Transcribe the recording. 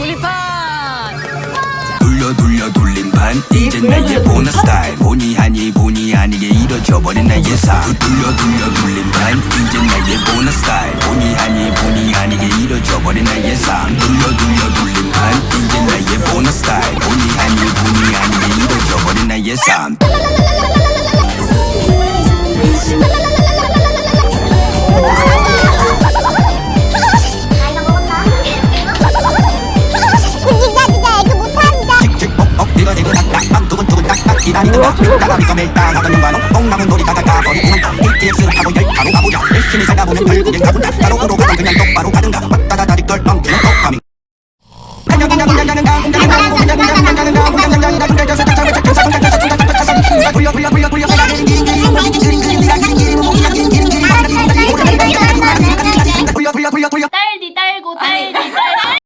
돌림판. 돌려 돌려 돌린 판. 이젠 나의 보너 스타일 본의 아니 본의 아니게 이뤄져 버린 나의 삶. 돌려 돌려 돌린 판. 이젠 나의 보너 스타일 본의 아니 본의 아니게 이뤄져 버린 나의 삶. 돌려 돌려 돌린 판. 이젠 나의 보너 스타일 본의 아니 본의 아니게 이뤄져 버린 나의 삶 딱딱 기다리다가 따라비 꺼낼 따가던 영관은 뽕나무 놀이 가다가